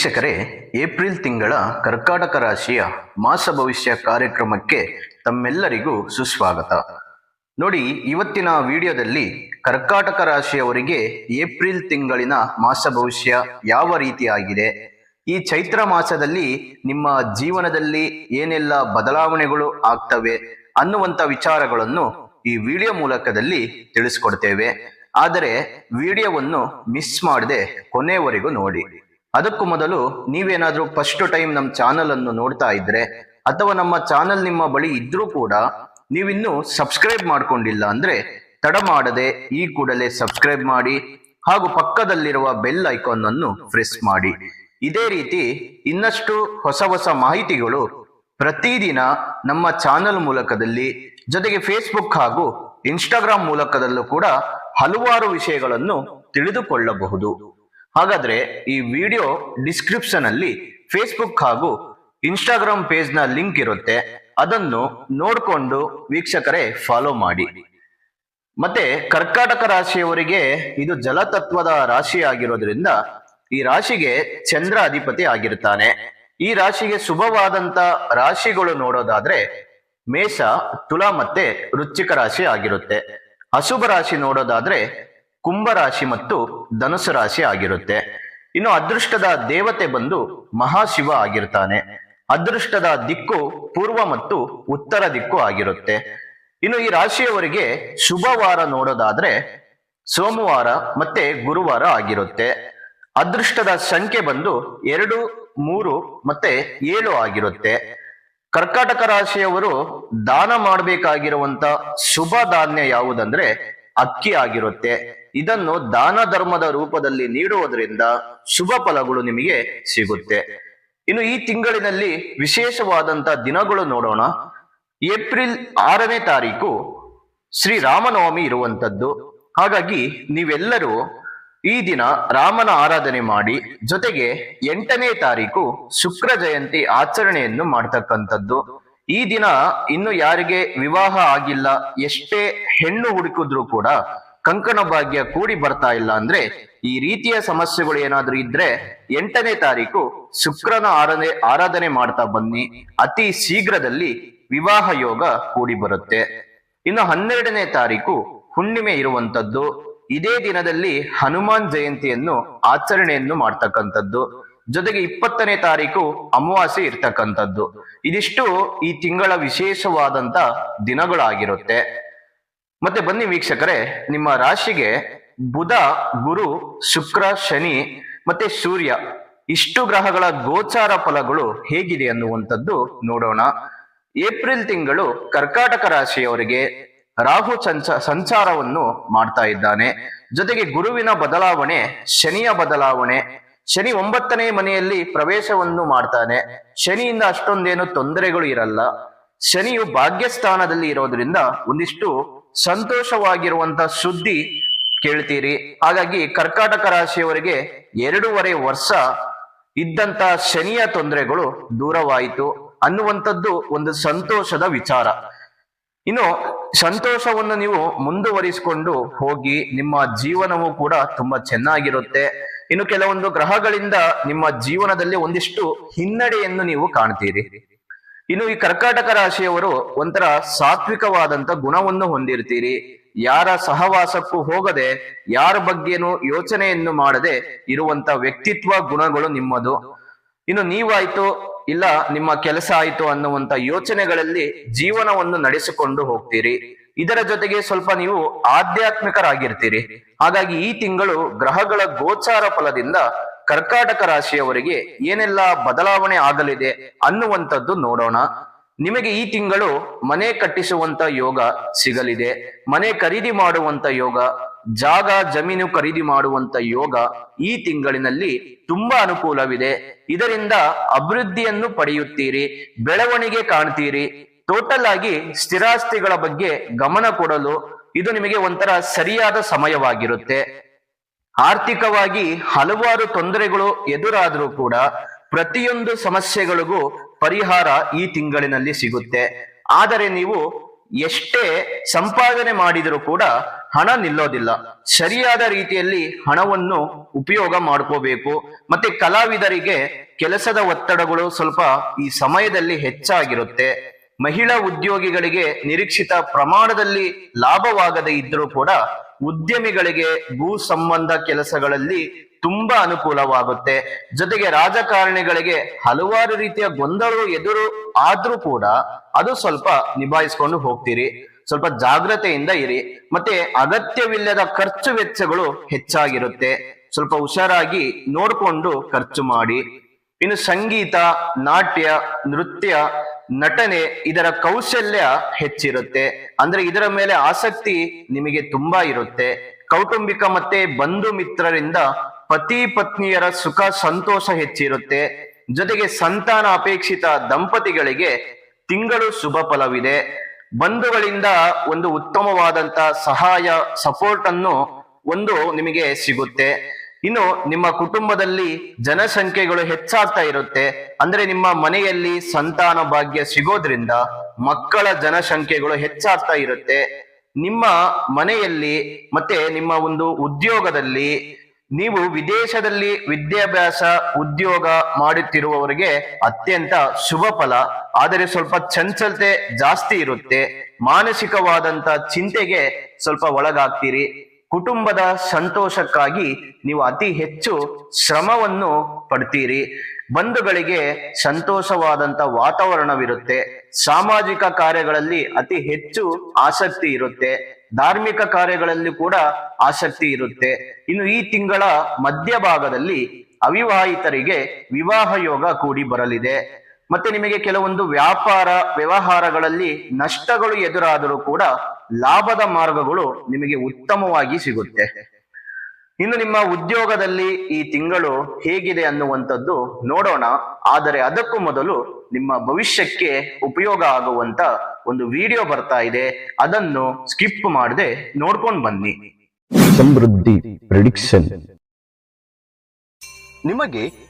ವೀಕ್ಷಕರೇ, ಏಪ್ರಿಲ್ ತಿಂಗಳ ಕರ್ಕಾಟಕ ರಾಶಿಯ ಮಾಸ ಭವಿಷ್ಯ ಕಾರ್ಯಕ್ರಮಕ್ಕೆ ತಮ್ಮೆಲ್ಲರಿಗೂ ಸುಸ್ವಾಗತ. ನೋಡಿ, ಇವತ್ತಿನ ವಿಡಿಯೋದಲ್ಲಿ ಕರ್ಕಾಟಕ ರಾಶಿಯವರಿಗೆ ಏಪ್ರಿಲ್ ತಿಂಗಳಿನ ಮಾಸ ಭವಿಷ್ಯ ಯಾವ ರೀತಿಯಾಗಿದೆ? ಈ ಚೈತ್ರ ಮಾಸದಲ್ಲಿ ನಿಮ್ಮ ಜೀವನದಲ್ಲಿ ಏನೆಲ್ಲ ಬದಲಾವಣೆಗಳು ಆಗ್ತವೆ ಅನ್ನುವಂತ ವಿಚಾರಗಳನ್ನು ಈ ವಿಡಿಯೋ ಮೂಲಕದಲ್ಲಿ ತಿಳಿಸ್ಕೊಡ್ತೇವೆ. ಆದರೆ, ವಿಡಿಯೋವನ್ನು ಮಿಸ್ ಮಾಡದೆ ಕೊನೆಯವರೆಗೂ ನೋಡಿ. ಅದಕ್ಕೂ ಮೊದಲು ನೀವೇನಾದ್ರೂ ಫಸ್ಟ್ ಟೈಮ್ ನಮ್ಮ ಚಾನಲ್ ಅನ್ನು ನೋಡ್ತಾ ಇದ್ರೆ, ಅಥವಾ ನಮ್ಮ ಚಾನಲ್ ನಿಮ್ಮ ಬಳಿ ಇದ್ರೂ ಕೂಡ ನೀವಿನ್ನೂ ಸಬ್ಸ್ಕ್ರೈಬ್ ಮಾಡ್ಕೊಂಡಿಲ್ಲ ಅಂದ್ರೆ ತಡ ಮಾಡದೆ ಈ ಕೂಡಲೇ ಸಬ್ಸ್ಕ್ರೈಬ್ ಮಾಡಿ, ಹಾಗೂ ಪಕ್ಕದಲ್ಲಿರುವ ಬೆಲ್ ಐಕಾನ್ ಅನ್ನು ಪ್ರೆಸ್ ಮಾಡಿ. ಇದೇ ರೀತಿ ಇನ್ನಷ್ಟು ಹೊಸ ಹೊಸ ಮಾಹಿತಿಗಳು ಪ್ರತಿದಿನ ನಮ್ಮ ಚಾನಲ್ ಮೂಲಕದಲ್ಲಿ, ಜೊತೆಗೆ ಫೇಸ್ಬುಕ್ ಹಾಗೂ ಇನ್ಸ್ಟಾಗ್ರಾಮ್ ಮೂಲಕದಲ್ಲೂ ಕೂಡ ಹಲವಾರು ವಿಷಯಗಳನ್ನು ತಿಳಿದುಕೊಳ್ಳಬಹುದು. ಹಾಗಾದ್ರೆ ಈ ವಿಡಿಯೋ ಡಿಸ್ಕ್ರಿಪ್ಷನ್ ಅಲ್ಲಿ ಫೇಸ್ಬುಕ್ ಹಾಗೂ ಇನ್ಸ್ಟಾಗ್ರಾಮ್ ಪೇಜ್ನ ಲಿಂಕ್ ಇರುತ್ತೆ. ಅದನ್ನು ನೋಡ್ಕೊಂಡು ವೀಕ್ಷಕರೇ ಫಾಲೋ ಮಾಡಿ. ಮತ್ತೆ ಕರ್ಕಾಟಕ ರಾಶಿಯವರಿಗೆ ಇದು ಜಲತತ್ವದ ರಾಶಿ ಆಗಿರೋದ್ರಿಂದ ಈ ರಾಶಿಗೆ ಚಂದ್ರ ಅಧಿಪತಿ ಆಗಿರ್ತಾನೆ. ಈ ರಾಶಿಗೆ ಶುಭವಾದಂತ ರಾಶಿಗಳು ನೋಡೋದಾದ್ರೆ ಮೇಷ, ತುಲಾ ಮತ್ತೆ ವೃಶ್ಚಿಕ ರಾಶಿ ಆಗಿರುತ್ತೆ. ಅಶುಭ ರಾಶಿ ನೋಡೋದಾದ್ರೆ ಕುಂಭ ರಾಶಿ ಮತ್ತು ಧನುಸು ರಾಶಿ ಆಗಿರುತ್ತೆ. ಇನ್ನು ಅದೃಷ್ಟದ ದೇವತೆ ಬಂದು ಮಹಾಶಿವ ಆಗಿರ್ತಾನೆ. ಅದೃಷ್ಟದ ದಿಕ್ಕು ಪೂರ್ವ ಮತ್ತು ಉತ್ತರ ದಿಕ್ಕು ಆಗಿರುತ್ತೆ. ಇನ್ನು ಈ ರಾಶಿಯವರಿಗೆ ಶುಭವಾರ ನೋಡೋದಾದ್ರೆ ಸೋಮವಾರ ಮತ್ತೆ ಗುರುವಾರ ಆಗಿರುತ್ತೆ. ಅದೃಷ್ಟದ ಸಂಖ್ಯೆ ಬಂದು ಎರಡು, ಮೂರು ಮತ್ತೆ ಏಳು ಆಗಿರುತ್ತೆ. ಕರ್ಕಾಟಕ ರಾಶಿಯವರು ದಾನ ಮಾಡಬೇಕಾಗಿರುವಂತ ಶುಭ ಧಾನ್ಯ ಯಾವುದಂದ್ರೆ ಅಕ್ಕಿ ಆಗಿರುತ್ತೆ. ಇದನ್ನು ದಾನ ಧರ್ಮದ ರೂಪದಲ್ಲಿ ನೀಡುವುದರಿಂದ ಶುಭ ಫಲಗಳು ನಿಮಗೆ ಸಿಗುತ್ತೆ. ಇನ್ನು ಈ ತಿಂಗಳಿನಲ್ಲಿ ವಿಶೇಷವಾದಂತ ದಿನಗಳು ನೋಡೋಣ. ಏಪ್ರಿಲ್ ಆರನೇ ತಾರೀಕು ಶ್ರೀ ರಾಮನವಮಿ ಇರುವಂತದ್ದು. ಹಾಗಾಗಿ ನೀವೆಲ್ಲರೂ ಈ ದಿನ ರಾಮನ ಆರಾಧನೆ ಮಾಡಿ, ಜೊತೆಗೆ ಎಂಟನೇ ತಾರೀಕು ಶುಕ್ರ ಜಯಂತಿ ಆಚರಣೆಯನ್ನು ಮಾಡ್ತಕ್ಕಂಥದ್ದು. ಈ ದಿನ ಇನ್ನು ಯಾರಿಗೆ ವಿವಾಹ ಆಗಿಲ್ಲ, ಎಷ್ಟೇ ಹೆಣ್ಣು ಹುಡುಕಿದ್ರು ಕೂಡ ಕಂಕಣ ಭಾಗ್ಯ ಕೂಡಿ ಬರ್ತಾ ಇಲ್ಲ ಅಂದ್ರೆ ಈ ರೀತಿಯ ಸಮಸ್ಯೆಗಳು ಏನಾದ್ರೂ ಇದ್ರೆ ಎಂಟನೇ ತಾರೀಕು ಶುಕ್ರನ ಆರಾಧನೆ ಆರಾಧನೆ ಮಾಡ್ತಾ ಬನ್ನಿ. ಅತಿ ಶೀಘ್ರದಲ್ಲಿ ವಿವಾಹ ಯೋಗ ಕೂಡಿ ಬರುತ್ತೆ. ಇನ್ನು ಹನ್ನೆರಡನೇ ತಾರೀಕು ಹುಣ್ಣಿಮೆ ಇರುವಂತದ್ದು. ಇದೇ ದಿನದಲ್ಲಿ ಹನುಮಾನ್ ಜಯಂತಿಯನ್ನು ಆಚರಣೆಯನ್ನು ಮಾಡ್ತಕ್ಕಂಥದ್ದು. ಜೊತೆಗೆ ಇಪ್ಪತ್ತನೇ ತಾರೀಕು ಅಮಾವಾಸ್ಯೆ ಇರ್ತಕ್ಕಂಥದ್ದು. ಇದಿಷ್ಟು ಈ ತಿಂಗಳ ವಿಶೇಷವಾದಂತ ದಿನಗಳಾಗಿರುತ್ತೆ. ಮತ್ತೆ ಬನ್ನಿ ವೀಕ್ಷಕರೇ, ನಿಮ್ಮ ರಾಶಿಗೆ ಬುಧ, ಗುರು, ಶುಕ್ರ, ಶನಿ ಮತ್ತೆ ಸೂರ್ಯ ಇಷ್ಟು ಗ್ರಹಗಳ ಗೋಚಾರ ಫಲಗಳು ಹೇಗಿದೆ ಅನ್ನುವಂಥದ್ದು ನೋಡೋಣ. ಏಪ್ರಿಲ್ ತಿಂಗಳು ಕರ್ಕಾಟಕ ರಾಶಿಯವರಿಗೆ ರಾಹು ಸಂಚ, ಸಂಚಾರವನ್ನು ಮಾಡ್ತಾ ಇದ್ದಾನೆ. ಜೊತೆಗೆ ಗುರುವಿನ ಬದಲಾವಣೆ, ಶನಿಯ ಬದಲಾವಣೆ, ಶನಿ ಒಂಬತ್ತನೇ ಮನೆಯಲ್ಲಿ ಪ್ರವೇಶವನ್ನು ಮಾಡ್ತಾನೆ. ಶನಿಯಿಂದ ಅಷ್ಟೊಂದೇನು ತೊಂದರೆಗಳು ಇರಲ್ಲ. ಶನಿಯು ಭಾಗ್ಯಸ್ಥಾನದಲ್ಲಿ ಇರೋದ್ರಿಂದ ಒಂದಿಷ್ಟು ಸಂತೋಷವಾಗಿರುವಂತ ಸುದ್ದಿ ಕೇಳ್ತೀರಿ. ಹಾಗಾಗಿ ಕರ್ಕಾಟಕ ರಾಶಿಯವರಿಗೆ ಎರಡೂವರೆ ವರ್ಷ ಇದ್ದಂತ ಶನಿಯ ತೊಂದರೆಗಳು ದೂರವಾಯಿತು ಅನ್ನುವಂಥದ್ದು ಒಂದು ಸಂತೋಷದ ವಿಚಾರ. ಇನ್ನು ಸಂತೋಷವನ್ನು ನೀವು ಮುಂದುವರಿಸಿಕೊಂಡು ಹೋಗಿ ನಿಮ್ಮ ಜೀವನವೂ ಕೂಡ ತುಂಬಾ ಚೆನ್ನಾಗಿರುತ್ತೆ. ಇನ್ನು ಕೆಲವೊಂದು ಗ್ರಹಗಳಿಂದ ನಿಮ್ಮ ಜೀವನದಲ್ಲಿ ಒಂದಿಷ್ಟು ಹಿನ್ನಡೆಯನ್ನು ನೀವು ಕಾಣ್ತೀರಿ. ಇನ್ನು ಈ ಕರ್ಕಾಟಕ ರಾಶಿಯವರು ಒಂಥರ ಸಾತ್ವಿಕವಾದಂತ ಗುಣವನ್ನು ಹೊಂದಿರ್ತೀರಿ. ಯಾರ ಸಹವಾಸಕ್ಕೂ ಹೋಗದೆ, ಯಾರ ಬಗ್ಗೆನೂ ಯೋಚನೆಯನ್ನು ಮಾಡದೆ ಇರುವಂತ ವ್ಯಕ್ತಿತ್ವ ಗುಣಗಳು ನಿಮ್ಮದು. ಇನ್ನು ನೀವಾಯ್ತು ಇಲ್ಲ ನಿಮ್ಮ ಕೆಲಸ ಆಯ್ತು ಅನ್ನುವಂತ ಯೋಚನೆಗಳಲ್ಲಿ ಜೀವನವನ್ನು ನಡೆಸಿಕೊಂಡು ಹೋಗ್ತೀರಿ. ಇದರ ಜೊತೆಗೆ ಸ್ವಲ್ಪ ನೀವು ಆಧ್ಯಾತ್ಮಿಕರಾಗಿರ್ತೀರಿ. ಹಾಗಾಗಿ ಈ ತಿಂಗಳು ಗ್ರಹಗಳ ಗೋಚಾರ ಫಲದಿಂದ ಕರ್ಕಾಟಕ ರಾಶಿಯವರಿಗೆ ಏನೆಲ್ಲ ಬದಲಾವಣೆ ಆಗಲಿದೆ ಅನ್ನುವಂಥದ್ದು ನೋಡೋಣ. ನಿಮಗೆ ಈ ತಿಂಗಳು ಮನೆ ಕಟ್ಟಿಸುವಂತ ಯೋಗ ಸಿಗಲಿದೆ. ಮನೆ ಖರೀದಿ ಮಾಡುವಂತ ಯೋಗ, ಜಾಗ ಜಮೀನು ಖರೀದಿ ಮಾಡುವಂತ ಯೋಗ ಈ ತಿಂಗಳಿನಲ್ಲಿ ತುಂಬಾ ಅನುಕೂಲವಿದೆ. ಇದರಿಂದ ಅಭಿವೃದ್ಧಿಯನ್ನು ಪಡೆಯುತ್ತೀರಿ, ಬೆಳವಣಿಗೆ ಕಾಣ್ತೀರಿ. ಟೋಟಲ್ ಆಗಿ ಸ್ಥಿರಾಸ್ತಿಗಳ ಬಗ್ಗೆ ಗಮನ ಕೊಡಲು ಇದು ನಿಮಗೆ ಒಂಥರ ಸರಿಯಾದ ಸಮಯವಾಗಿರುತ್ತೆ. ಆರ್ಥಿಕವಾಗಿ ಹಲವಾರು ತೊಂದರೆಗಳು ಎದುರಾದರೂ ಕೂಡ ಪ್ರತಿಯೊಂದು ಸಮಸ್ಯೆಗಳಿಗೂ ಪರಿಹಾರ ಈ ತಿಂಗಳಿನಲ್ಲಿ ಸಿಗುತ್ತೆ. ಆದರೆ ನೀವು ಎಷ್ಟೇ ಸಂಪಾದನೆ ಮಾಡಿದರೂ ಕೂಡ ಹಣ ನಿಲ್ಲೋದಿಲ್ಲ. ಸರಿಯಾದ ರೀತಿಯಲ್ಲಿ ಹಣವನ್ನು ಉಪಯೋಗ ಮಾಡ್ಕೋಬೇಕು. ಮತ್ತೆ ಕಲಾವಿದರಿಗೆ ಕೆಲಸದ ಒತ್ತಡಗಳು ಸ್ವಲ್ಪ ಈ ಸಮಯದಲ್ಲಿ ಹೆಚ್ಚಾಗಿರುತ್ತೆ. ಮಹಿಳಾ ಉದ್ಯೋಗಿಗಳಿಗೆ ನಿರೀಕ್ಷಿತ ಪ್ರಮಾಣದಲ್ಲಿ ಲಾಭವಾಗದೇ ಇದ್ರೂ ಕೂಡ ಉದ್ಯಮಿಗಳಿಗೆ ಭೂ ಸಂಬಂಧ ಕೆಲಸಗಳಲ್ಲಿ ತುಂಬಾ ಅನುಕೂಲವಾಗುತ್ತೆ. ಜೊತೆಗೆ ರಾಜಕಾರಣಿಗಳಿಗೆ ಹಲವಾರು ರೀತಿಯ ಗೊಂದಲ ಎದುರು ಆದ್ರೂ ಕೂಡ ಅದು ಸ್ವಲ್ಪ ನಿಭಾಯಿಸ್ಕೊಂಡು ಹೋಗ್ತೀರಿ. ಸ್ವಲ್ಪ ಜಾಗ್ರತೆಯಿಂದ ಇರಿ. ಮತ್ತೆ ಅಗತ್ಯವಿಲ್ಲದ ಖರ್ಚು ವೆಚ್ಚಗಳು ಹೆಚ್ಚಾಗಿರುತ್ತೆ. ಸ್ವಲ್ಪ ಹುಷಾರಾಗಿ ನೋಡ್ಕೊಂಡು ಖರ್ಚು ಮಾಡಿ. ಇನ್ನು ಸಂಗೀತ, ನಾಟ್ಯ, ನೃತ್ಯ ನಟನೆ ಇದರ ಕೌಶಲ್ಯ ಹೆಚ್ಚಿರುತ್ತೆ. ಅಂದ್ರೆ ಇದರ ಮೇಲೆ ಆಸಕ್ತಿ ನಿಮಗೆ ತುಂಬಾ ಇರುತ್ತೆ. ಕೌಟುಂಬಿಕ ಮತ್ತೆ ಬಂಧು ಮಿತ್ರರಿಂದ ಪತಿ ಪತ್ನಿಯರ ಸುಖ ಸಂತೋಷ ಹೆಚ್ಚಿರುತ್ತೆ. ಜೊತೆಗೆ ಸಂತಾನ ಅಪೇಕ್ಷಿತ ದಂಪತಿಗಳಿಗೆ ತಿಂಗಳು ಶುಭ ಫಲವಿದೆ. ಬಂಧುಗಳಿಂದ ಒಂದು ಉತ್ತಮವಾದಂತ ಸಹಾಯ ಸಪೋರ್ಟ್ ಅನ್ನು ಒಂದು ನಿಮಗೆ ಸಿಗುತ್ತೆ. ಇನ್ನು ನಿಮ್ಮ ಕುಟುಂಬದಲ್ಲಿ ಜನಸಂಖ್ಯೆಗಳು ಹೆಚ್ಚಾಗ್ತಾ ಇರುತ್ತೆ. ಅಂದ್ರೆ ನಿಮ್ಮ ಮನೆಯಲ್ಲಿ ಸಂತಾನ ಭಾಗ್ಯ ಸಿಗೋದ್ರಿಂದ ಮಕ್ಕಳ ಜನಸಂಖ್ಯೆಗಳು ಹೆಚ್ಚಾಗ್ತಾ ಇರುತ್ತೆ. ನಿಮ್ಮ ಮನೆಯಲ್ಲಿ ಮತ್ತೆ ನಿಮ್ಮ ಒಂದು ಉದ್ಯೋಗದಲ್ಲಿ ನೀವು ವಿದೇಶದಲ್ಲಿ ವಿದ್ಯಾಭ್ಯಾಸ, ಉದ್ಯೋಗ ಮಾಡುತ್ತಿರುವವರಿಗೆ ಅತ್ಯಂತ ಶುಭ ಫಲ. ಆದರೆ ಸ್ವಲ್ಪ ಚಂಚಲತೆ ಜಾಸ್ತಿ ಇರುತ್ತೆ. ಮಾನಸಿಕವಾದಂತ ಚಿಂತೆಗೆ ಸ್ವಲ್ಪ ಒಳಗಾಗ್ತೀರಿ. ಕುಟುಂಬದ ಸಂತೋಷಕ್ಕಾಗಿ ನೀವು ಅತಿ ಹೆಚ್ಚು ಶ್ರಮವನ್ನು ಪಡ್ತೀರಿ. ಬಂಧುಗಳಿಗೆ ಸಂತೋಷವಾದಂತ ವಾತಾವರಣವಿರುತ್ತೆ. ಸಾಮಾಜಿಕ ಕಾರ್ಯಗಳಲ್ಲಿ ಅತಿ ಹೆಚ್ಚು ಆಸಕ್ತಿ ಇರುತ್ತೆ. ಧಾರ್ಮಿಕ ಕಾರ್ಯಗಳಲ್ಲಿ ಕೂಡ ಆಸಕ್ತಿ ಇರುತ್ತೆ. ಇನ್ನು ಈ ತಿಂಗಳ ಮಧ್ಯಭಾಗದಲ್ಲಿ ಅವಿವಾಹಿತರಿಗೆ ವಿವಾಹ ಯೋಗ ಕೂಡಿ ಬರಲಿದೆ. ಮತ್ತೆ ನಿಮಗೆ ಕೆಲವೊಂದು ವ್ಯಾಪಾರ ವ್ಯವಹಾರಗಳಲ್ಲಿ ನಷ್ಟಗಳು ಎದುರಾದರೂ ಕೂಡ ಲಾಭದ ಮಾರ್ಗಗಳು ನಿಮಗೆ ಉತ್ತಮವಾಗಿ ಸಿಗುತ್ತೆ. ಇನ್ನು ನಿಮ್ಮ ಉದ್ಯೋಗದಲ್ಲಿ ಈ ತಿಂಗಳು ಹೇಗಿದೆ ಅನ್ನುವಂಥದ್ದು ನೋಡೋಣ. ಆದರೆ ಅದಕ್ಕೂ ಮೊದಲು ನಿಮ್ಮ ಭವಿಷ್ಯಕ್ಕೆ ಉಪಯೋಗ ಆಗುವಂತ ಒಂದು ವಿಡಿಯೋ ಬರ್ತಾ ಇದೆ. ಅದನ್ನು ಸ್ಕಿಪ್ ಮಾಡದೆ ನೋಡ್ಕೊಂಡು ಬನ್ನಿ. ಸಮೃದ್ಧಿ ಪ್ರಿಡಿಕ್ಷನ್. ನಿಮಗೆ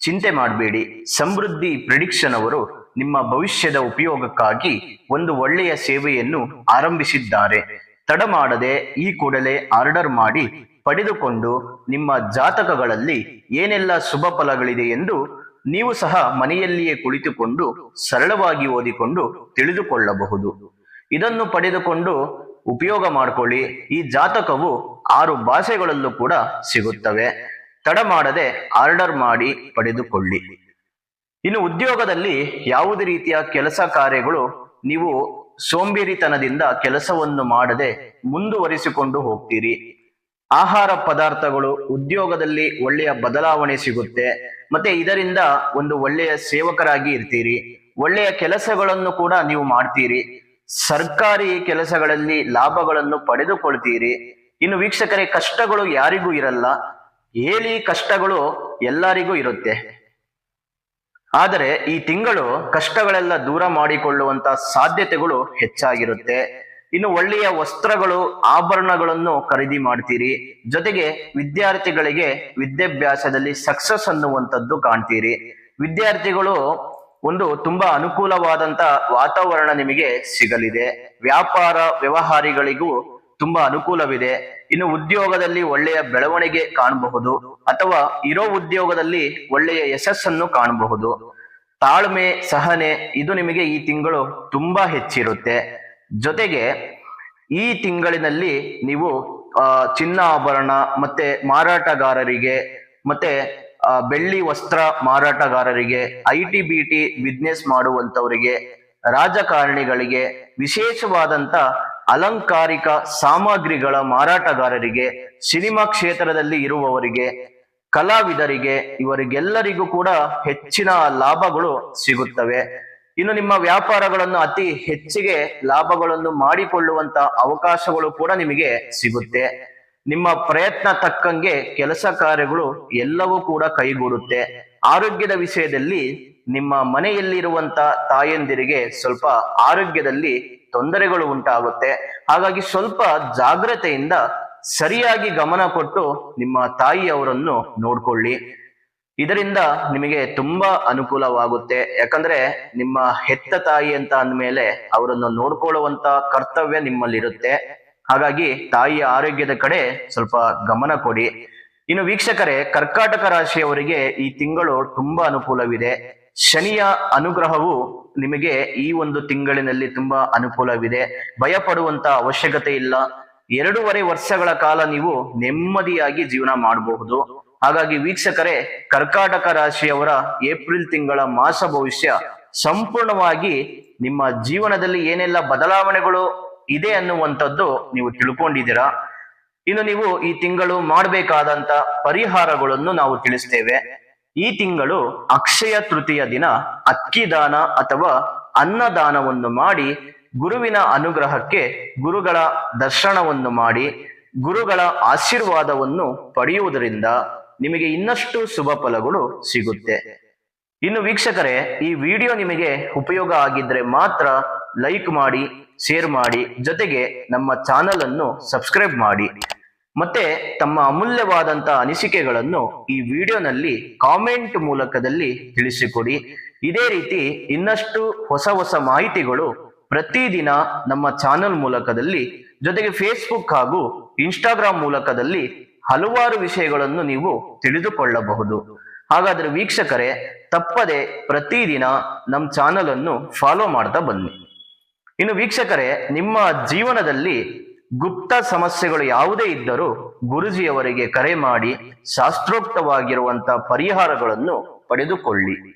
ಚಿಂತೆ ಮಾಡಬೇಡಿ. ಸಮೃದ್ಧಿ ಪ್ರಿಡಿಕ್ಷನ್ ಅವರು ನಿಮ್ಮ ಭವಿಷ್ಯದ ಉಪಯೋಗಕ್ಕಾಗಿ ಒಂದು ಒಳ್ಳೆಯ ಸೇವೆಯನ್ನು ಆರಂಭಿಸಿದ್ದಾರೆ. ತಡ ಮಾಡದೆ ಈ ಕೂಡಲೇ ಆರ್ಡರ್ ಮಾಡಿ ಪಡೆದುಕೊಂಡು ನಿಮ್ಮ ಜಾತಕಗಳಲ್ಲಿ ಏನೆಲ್ಲ ಶುಭ ಫಲಗಳಿದೆ ಎಂದು ನೀವು ಸಹ ಮನೆಯಲ್ಲಿಯೇ ಕುಳಿತುಕೊಂಡು ಸರಳವಾಗಿ ಓದಿಕೊಂಡು ತಿಳಿದುಕೊಳ್ಳಬಹುದು. ಇದನ್ನು ಪಡೆದುಕೊಂಡು ಉಪಯೋಗ ಮಾಡಿಕೊಳ್ಳಿ. ಈ ಜಾತಕವು ಆರು ಭಾಷೆಗಳಲ್ಲೂ ಕೂಡ ಸಿಗುತ್ತವೆ. ತಡ ಮಾಡದೆ ಆರ್ಡರ್ ಮಾಡಿ ಪಡೆದುಕೊಳ್ಳಿ. ಇನ್ನು ಉದ್ಯೋಗದಲ್ಲಿ ಯಾವುದೇ ರೀತಿಯ ಕೆಲಸ ಕಾರ್ಯಗಳು ನೀವು ಸೋಂಬೇರಿತನದಿಂದ ಕೆಲಸವನ್ನು ಮಾಡದೆ ಮುಂದುವರಿಸಿಕೊಂಡು ಹೋಗ್ತೀರಿ. ಆಹಾರ ಪದಾರ್ಥಗಳು ಉದ್ಯೋಗದಲ್ಲಿ ಒಳ್ಳೆಯ ಬದಲಾವಣೆ ಸಿಗುತ್ತೆ. ಮತ್ತೆ ಇದರಿಂದ ಒಂದು ಒಳ್ಳೆಯ ಸೇವಕರಾಗಿ ಇರ್ತೀರಿ. ಒಳ್ಳೆಯ ಕೆಲಸಗಳನ್ನು ಕೂಡ ನೀವು ಮಾಡ್ತೀರಿ. ಸರ್ಕಾರಿ ಕೆಲಸಗಳಲ್ಲಿ ಲಾಭಗಳನ್ನು ಪಡೆದುಕೊಳ್ತೀರಿ. ಇನ್ನು ವೀಕ್ಷಕರೇ, ಕಷ್ಟಗಳು ಯಾರಿಗೂ ಇರಲ್ಲ. ಹೇಳಿ ಕಷ್ಟಗಳು ಎಲ್ಲರಿಗೂ ಇರುತ್ತೆ. ಆದರೆ ಈ ತಿಂಗಳು ಕಷ್ಟಗಳೆಲ್ಲ ದೂರ ಮಾಡಿಕೊಳ್ಳುವಂತ ಸಾಧ್ಯತೆಗಳು ಹೆಚ್ಚಾಗಿರುತ್ತೆ. ಇನ್ನು ಒಳ್ಳೆಯ ವಸ್ತ್ರಗಳು, ಆಭರಣಗಳನ್ನು ಖರೀದಿ ಮಾಡ್ತೀರಿ. ಜೊತೆಗೆ ವಿದ್ಯಾರ್ಥಿಗಳಿಗೆ ವಿದ್ಯಾಭ್ಯಾಸದಲ್ಲಿ ಸಕ್ಸಸ್ ಅನ್ನುವಂಥದ್ದು ಕಾಣ್ತೀರಿ. ವಿದ್ಯಾರ್ಥಿಗಳು ಒಂದು ತುಂಬಾ ಅನುಕೂಲವಾದಂತ ವಾತಾವರಣ ನಿಮಗೆ ಸಿಗಲಿದೆ. ವ್ಯಾಪಾರ ವ್ಯವಹಾರಿಗಳಿಗೂ ತುಂಬಾ ಅನುಕೂಲವಿದೆ. ಇನ್ನು ಉದ್ಯೋಗದಲ್ಲಿ ಒಳ್ಳೆಯ ಬೆಳವಣಿಗೆ ಕಾಣಬಹುದು ಅಥವಾ ಇರೋ ಉದ್ಯೋಗದಲ್ಲಿ ಒಳ್ಳೆಯ ಯಶಸ್ಸನ್ನು ಕಾಣಬಹುದು. ತಾಳ್ಮೆ, ಸಹನೆ, ಇದು ನಿಮಗೆ ಈ ತಿಂಗಳು ತುಂಬಾ ಹೆಚ್ಚಿರುತ್ತೆ. ಜೊತೆಗೆ ಈ ತಿಂಗಳಿನಲ್ಲಿ ನೀವು ಚಿನ್ನ ಆಭರಣ ಮತ್ತೆ ಮಾರಾಟಗಾರರಿಗೆ ಮತ್ತೆ ಬೆಳ್ಳಿ ವಸ್ತ್ರ ಮಾರಾಟಗಾರರಿಗೆ I T B T business ಮಾಡುವಂತವರಿಗೆ, ರಾಜಕಾರಣಿಗಳಿಗೆ ವಿಶೇಷವಾದಂತ ಅಲಂಕಾರಿಕ ಸಾಮಗ್ರಿಗಳ ಮಾರಾಟಗಾರರಿಗೆ, ಸಿನಿಮಾ ಕ್ಷೇತ್ರದಲ್ಲಿ ಇರುವವರಿಗೆ, ಕಲಾವಿದರಿಗೆ ಇವರಿಗೆಲ್ಲರಿಗೂ ಕೂಡ ಹೆಚ್ಚಿನ ಲಾಭಗಳು ಸಿಗುತ್ತವೆ. ಇನ್ನು ನಿಮ್ಮ ವ್ಯಾಪಾರಗಳನ್ನು ಅತಿ ಹೆಚ್ಚಿಗೆ ಲಾಭಗಳನ್ನು ಮಾಡಿಕೊಳ್ಳುವಂತ ಅವಕಾಶಗಳು ಕೂಡ ನಿಮಗೆ ಸಿಗುತ್ತೆ. ನಿಮ್ಮ ಪ್ರಯತ್ನ ತಕ್ಕಂಗೆ ಕೆಲಸ ಕಾರ್ಯಗಳು ಎಲ್ಲವೂ ಕೂಡ ಕೈಗೂಡುತ್ತೆ. ಆರೋಗ್ಯದ ವಿಷಯದಲ್ಲಿ ನಿಮ್ಮ ಮನೆಯಲ್ಲಿರುವಂತ ತಾಯಂದಿರಿಗೆ ಸ್ವಲ್ಪ ಆರೋಗ್ಯದಲ್ಲಿ ತೊಂದರೆಗಳು ಉಂಟಾಗುತ್ತೆ. ಹಾಗಾಗಿ ಸ್ವಲ್ಪ ಜಾಗ್ರತೆಯಿಂದ ಸರಿಯಾಗಿ ಗಮನ ಕೊಟ್ಟು ನಿಮ್ಮ ತಾಯಿಯವರನ್ನು ನೋಡ್ಕೊಳ್ಳಿ. ಇದರಿಂದ ನಿಮಗೆ ತುಂಬಾ ಅನುಕೂಲವಾಗುತ್ತೆ. ಯಾಕಂದ್ರೆ ನಿಮ್ಮ ಹೆತ್ತ ತಾಯಿ ಅಂತ ಅಂದಮೇಲೆ ಅವರನ್ನು ನೋಡ್ಕೊಳ್ಳುವಂತ ಕರ್ತವ್ಯ ನಿಮ್ಮಲ್ಲಿರುತ್ತೆ. ಹಾಗಾಗಿ ತಾಯಿಯ ಆರೋಗ್ಯದ ಕಡೆ ಸ್ವಲ್ಪ ಗಮನ ಕೊಡಿ. ಇನ್ನು ವೀಕ್ಷಕರೇ, ಕರ್ಕಾಟಕ ರಾಶಿಯವರಿಗೆ ಈ ತಿಂಗಳು ತುಂಬಾ ಅನುಕೂಲವಿದೆ. ಶನಿಯ ಅನುಗ್ರಹವು ನಿಮಗೆ ಈ ಒಂದು ತಿಂಗಳಿನಲ್ಲಿ ತುಂಬಾ ಅನುಕೂಲವಿದೆ. ಭಯ ಪಡುವಂತ ಅವಶ್ಯಕತೆ ಇಲ್ಲ. ಎರಡೂವರೆ ವರ್ಷಗಳ ಕಾಲ ನೀವು ನೆಮ್ಮದಿಯಾಗಿ ಜೀವನ ಮಾಡಬಹುದು. ಹಾಗಾಗಿ ವೀಕ್ಷಕರೇ, ಕರ್ಕಾಟಕ ರಾಶಿಯವರ ಏಪ್ರಿಲ್ ತಿಂಗಳ ಮಾಸ ಭವಿಷ್ಯ ಸಂಪೂರ್ಣವಾಗಿ ನಿಮ್ಮ ಜೀವನದಲ್ಲಿ ಏನೆಲ್ಲ ಬದಲಾವಣೆಗಳು ಇದೆ ಅನ್ನುವಂಥದ್ದು ನೀವು ತಿಳ್ಕೊಂಡಿದ್ದೀರಾ? ಇನ್ನು ನೀವು ಈ ತಿಂಗಳು ಮಾಡಬೇಕಾದಂತ ಪರಿಹಾರಗಳನ್ನು ನಾವು ತಿಳಿಸ್ತೇವೆ. ಈ ತಿಂಗಳು ಅಕ್ಷಯ ತೃತೀಯ ದಿನ, ಅಕ್ಕಿ ದಾನ ಅಥವಾ ಅನ್ನದಾನವನ್ನು ಮಾಡಿ ಗುರುವಿನ ಅನುಗ್ರಹಕ್ಕೆ ಗುರುಗಳ ದರ್ಶನವನ್ನು ಮಾಡಿ ಗುರುಗಳ ಆಶೀರ್ವಾದವನ್ನು ಪಡೆಯುವುದರಿಂದ ನಿಮಗೆ ಇನ್ನಷ್ಟು ಶುಭ ಫಲಗಳು ಸಿಗುತ್ತೆ. ಇನ್ನು ವೀಕ್ಷಕರೇ, ಈ ವಿಡಿಯೋ ನಿಮಗೆ ಉಪಯೋಗ ಆಗಿದ್ರೆ ಮಾತ್ರ ಲೈಕ್ ಮಾಡಿ, ಶೇರ್ ಮಾಡಿ, ಜೊತೆಗೆ ನಮ್ಮ ಚಾನಲ್ ಅನ್ನು ಸಬ್ಸ್ಕ್ರೈಬ್ ಮಾಡಿ. ಮತ್ತೆ ತಮ್ಮ ಅಮೂಲ್ಯವಾದಂತ ಅನಿಸಿಕೆಗಳನ್ನು ಈ ವಿಡಿಯೋನಲ್ಲಿ ಕಾಮೆಂಟ್ ಮೂಲಕದಲ್ಲಿ ತಿಳಿಸಿಕೊಡಿ. ಇದೇ ರೀತಿ ಇನ್ನಷ್ಟು ಹೊಸ ಹೊಸ ಮಾಹಿತಿಗಳು ಪ್ರತಿದಿನ ನಮ್ಮ ಚಾನಲ್ ಮೂಲಕದಲ್ಲಿ, ಜೊತೆಗೆ ಫೇಸ್ಬುಕ್ ಹಾಗೂ ಇನ್ಸ್ಟಾಗ್ರಾಮ್ ಮೂಲಕದಲ್ಲಿ ಹಲವಾರು ವಿಷಯಗಳನ್ನು ನೀವು ತಿಳಿದುಕೊಳ್ಳಬಹುದು. ಹಾಗಾದ್ರೆ ವೀಕ್ಷಕರೇ, ತಪ್ಪದೆ ಪ್ರತಿದಿನ ನಮ್ಮ ಚಾನಲ್ ಅನ್ನು ಫಾಲೋ ಮಾಡ್ತಾ ಬನ್ನಿ. ಇನ್ನು ವೀಕ್ಷಕರೇ, ನಿಮ್ಮ ಜೀವನದಲ್ಲಿ ಗುಪ್ತ ಸಮಸ್ಯೆಗಳು ಯಾವುದೇ ಇದ್ದರೂ ಗುರುಜಿಯವರಿಗೆ ಕರೆ ಮಾಡಿ ಶಾಸ್ತ್ರೋಕ್ತವಾಗಿರುವಂತಹ ಪರಿಹಾರಗಳನ್ನು ಪಡೆದುಕೊಳ್ಳಿ.